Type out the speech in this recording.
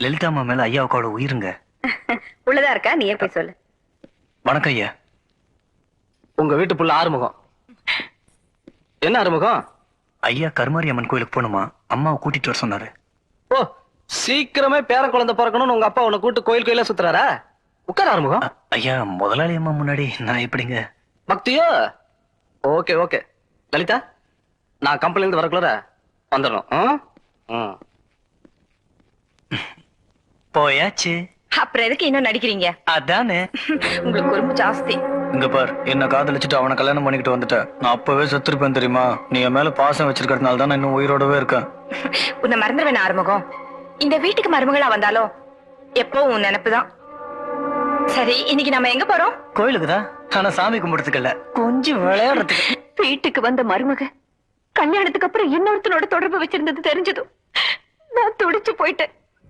லலிதாம்மா மேல ஐயாவுக்கோட உயிருங்க. உள்ளதா இருக்கா? நீயே போய் சொல்லு. வணக்கம் ஐயா. உங்க வீட்டு புள்ள ஆறுமுகம். என்ன ஆறுமுகம்? ஐயா கருமாரி அம்மன் கோயிலுக்கு போகணுமா? அம்மாவை கூட்டிட்டு வர சொன்னாரு. ஓ சீக்கிரமே பேரன் குழந்தை பிறக்கணும்னு உங்க அப்பா உன்னை கூட்டு கோயில் கோயிலா சுத்துறாரா? உட்கார ஆறுமுகம். ஐயா முதலாளி அம்மா முன்னாடி நான் எப்படிங்க? பக்தியோ? Okay okay. லலிதா நான் கம்பெனில இருந்து வரக்குள்ள வந்துடணும் ஆ? ம். போயாச்சு. அப்புறம் எதுக்கு இன்னும் நடிக்கிறீங்க? அதானே. உங்களுக்கு குறும்பு ஜாஸ்தி இங்க பார் என்ன காதலிச்சுட்டு அவனை கல்யாணம் பண்ணிக்கிட்டு வந்துட்டேன் நான் அப்பவே செத்துருப்பேன் தெரியுமா? நீ என் மேல பாசம் வச்சிருக்கிறதுனால தான் நான் இன்னும் உயிரோடவே இருக்கேன். உன்னை மறந்துடுவேன் ஆறுமுகம். இந்த வீட்டுக்கு மருமகளா வந்தாலும் எப்போ உன் நினைப்புதான் சரி இன்னைக்கு நம்ம எங்க போறோம்? கோயிலுக்கு தான் ஆனா சாமி கும்பிடுறதுக்கு கொஞ்சம் விளையாடுறதுக்கு. வீட்டுக்கு வந்த மருமக கல்யாணத்துக்கு அப்புறம் இன்னொருத்தனோட தொடர்பு வச்சிருந்தது தெரிஞ்சதும் நான் துடிச்சு போயிட்டேன்.